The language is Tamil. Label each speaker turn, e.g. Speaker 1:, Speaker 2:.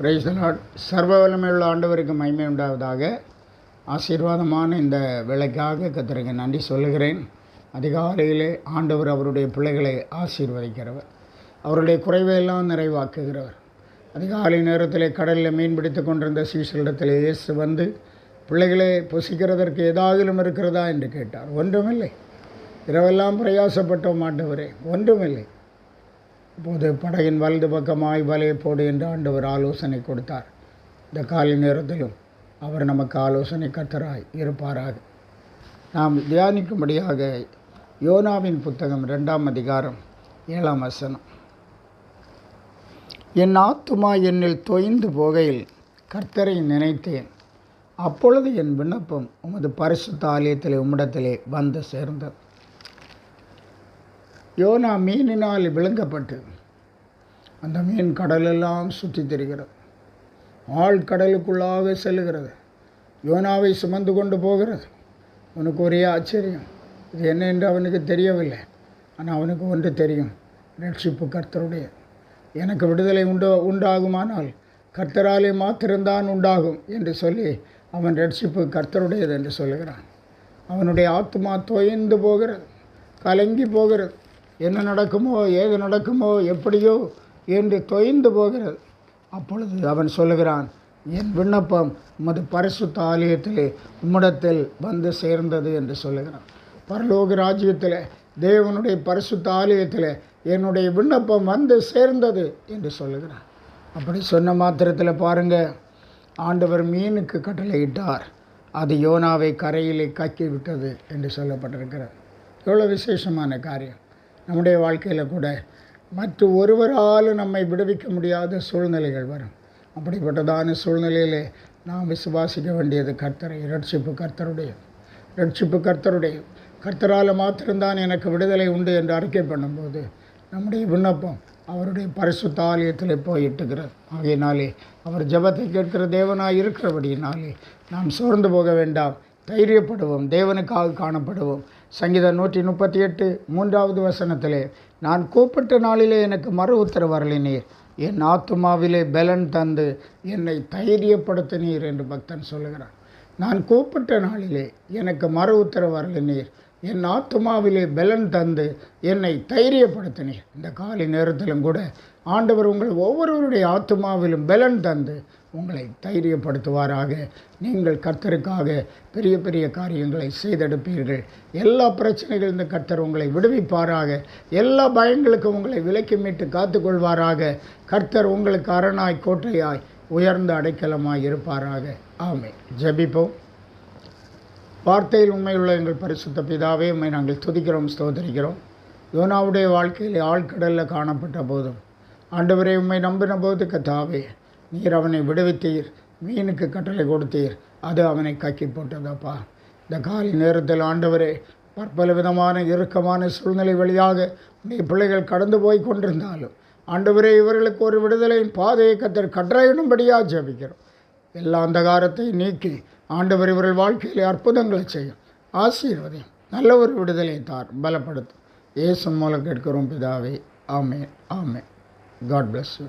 Speaker 1: பிரைசலாட் சர்வ வல்லமையுள்ள ஆண்டவருக்கு மகிமை உண்டாவதாக. ஆசீர்வாதமான இந்த விலைக்காக கத்தருக்கு நன்றி சொல்லுகிறேன். அதிகாலையிலே ஆண்டவர் அவருடைய பிள்ளைகளை ஆசீர்வதிக்கிறவர். அவருடைய குறைவையெல்லாம் நிறைவாக்குகிறவர். அதிகாலை நேரத்தில் கடலில் மீன்பிடித்து கொண்டிருந்த சீசலிடத்தில் இயேசு வந்து பிள்ளைகளை புசிக்கிறதற்கு ஏதாகிலும் இருக்கிறதா? என்று கேட்டார். ஒன்றுமில்லை. இரவெல்லாம் பிரயாசப்பட்டோம் ஆண்டவரே. ஒன்றுமில்லை. அப்போது படையின் வலது பக்கமாய் வலையை போடு என்று ஆண்டவர் ஆலோசனை கொடுத்தார். இந்த காலை நேரத்திலும் அவர் நமக்கு ஆலோசனை கத்தராய் இருப்பாராக. நாம் தியானிக்கும்படியாக யோனாவின் புத்தகம் ரெண்டாம் அதிகாரம் ஏழாம் வசனம். என் ஆத்துமா என்னில் தொய்ந்து போகையில் கர்த்தரை நினைத்தேன். அப்பொழுது என் விண்ணப்பம் உமது பரிசுத்த ஆலயத்திலே உம்மிடத்திலே வந்து சேர்ந்தது. யோனா மீனினால் விழுங்கப்பட்டு அந்த மீன் கடலெல்லாம் சுற்றி திரிகிறது. ஆள் கடலுக்குள்ளாக செல்லுகிறது. யோனாவை சுமந்து கொண்டு போகிறது. அவனுக்கு ஒரே ஆச்சரியம். இது என்ன என்று அவனுக்கு தெரியவில்லை. ஆனால் அவனுக்கு ஒன்று தெரியும். ரட்சிப்பு கர்த்தருடைய. எனக்கு விடுதலை உண்டு உண்டாகுமானால் கர்த்தராலே மாத்திரம்தான் உண்டாகும் என்று சொல்லி அவன் ரட்சிப்பு கர்த்தருடையது என்று சொல்லுகிறான். அவனுடைய ஆத்மா தொய்ந்து போகிறது. கலங்கி போகிறது. என்ன நடக்குமோ ஏது நடக்குமோ எப்படியோ என்று தொய்ந்து போகிறது. அப்பொழுது அவன் சொல்லுகிறான் என் விண்ணப்பம் உமது பரிசுத்த ஆலயத்திலே உம்மிடத்தில் வந்து சேர்ந்தது என்று சொல்லுகிறான். பரலோக ராஜ்யத்தில் தேவனுடைய பரிசுத்த ஆலயத்தில் என்னுடைய விண்ணப்பம் வந்து சேர்ந்தது என்று சொல்லுகிறான். அப்படி சொன்ன மாத்திரத்தில் பாருங்கள் ஆண்டவர் மீனுக்கு கட்டளையிட்டார். அது யோனாவை கரையிலே கக்கி விட்டது என்று சொல்லப்பட்டிருக்கிறது. எவ்வளோ விசேஷமான காரியம். நம்முடைய வாழ்க்கையில் கூட மற்ற ஒருவரால் நம்மை விடுவிக்க முடியாத சூழ்நிலைகள் வரும். அப்படிப்பட்டதான சூழ்நிலையிலே நாம் விசுவாசிக்க வேண்டியது கர்த்தரை ரட்சிப்பு கர்த்தருடைய ரட்சிப்பு கர்த்தருடைய கர்த்தரால் மாத்திரம்தான் எனக்கு விடுதலை உண்டு என்று அறிக்கை பண்ணும்போது நம்முடைய விண்ணப்பம் அவருடைய பரிசுத்த ஆலயத்தில் போயிட்டுகிறது. ஆகையினாலே அவர் ஜபத்தை கேட்கிற தேவனாக இருக்கிறபடியினாலே நாம் சோர்ந்து போக வேண்டாம். தைரியப்படுவோம். தேவனுக்காக காணப்படுவோம். சங்கீதம் நூற்றி முப்பத்தி எட்டு மூன்றாவது வசனத்திலே நான் கூப்பிட்ட நாளிலே எனக்கு மறு உத்தரவு வரலினீர் என் ஆத்துமாவிலே பலன் தந்து என்னை தைரியப்படுத்தினீர் என்று பக்தன் சொல்லுகிறான். நான் கூப்பிட்ட நாளிலே எனக்கு மறு உத்தரவு வரலினீர் என் ஆத்மாவிலே பலன் தந்து என்னை தைரியப்படுத்தினீர். இந்த காலை நேரத்திலும் கூட ஆண்டவர் உங்கள் ஒவ்வொருவருடைய ஆத்மாவிலும் பலன் தந்து உங்களை தைரியப்படுத்துவாராக. நீங்கள் கர்த்தருக்காக பெரிய பெரிய காரியங்களை செய்தெடுப்பீர்கள். எல்லா பிரச்சனைகள் இந்த கர்த்தர் உங்களை விடுவிப்பாராக. எல்லா பயங்களுக்கும் உங்களை விலக்கி மீட்டு காத்துக்கொள்வாராக. கர்த்தர் உங்களுக்கு அரணாய் கோட்டையாய் உயர்ந்த அடைக்கலமாய் இருப்பாராக. ஆமை ஜபிப்போம். வார்த்தையில் உண்மையுள்ள எங்கள் பரிசுத்த பிதாவே உண்மை நாங்கள் துதிக்கிறோம் ஸ்தோதரிக்கிறோம் யோனாவுடைய வாழ்க்கையில் ஆழ்கடலில் காணப்பட்ட போதும். ஆண்டவரை உண்மை நம்பின போது கத்தாவே நீர் அவனை விடுவித்தீர் மீனுக்கு கட்டளை கொடுத்தீர் அது அவனை கக்கி போட்டதப்பா. இந்த காலை நேரத்தில் ஆண்டவரே பற்பல விதமான இறுக்கமான சூழ்நிலை வழியாக நீ பிள்ளைகள் கடந்து போய் கொண்டிருந்தாலும் ஆண்டவரே இவர்களுக்கு ஒரு விடுதலையின் பாதையை கத்தர் கட்டளையிடும்படியாக ஜபிக்கிறோம். எல்லா அந்தகாரத்தை நீக்கி ஆண்டவர் இவர்கள் வாழ்க்கையிலே அற்புதங்களை செய்யும். ஆசீர்வதையும். நல்ல ஒரு விடுதலை தார். பலப்படுத்தும். ஏசு மூலம் கேட்கிறோம் பிதாவே. ஆமே ஆமே காட் பிளஸ் யூ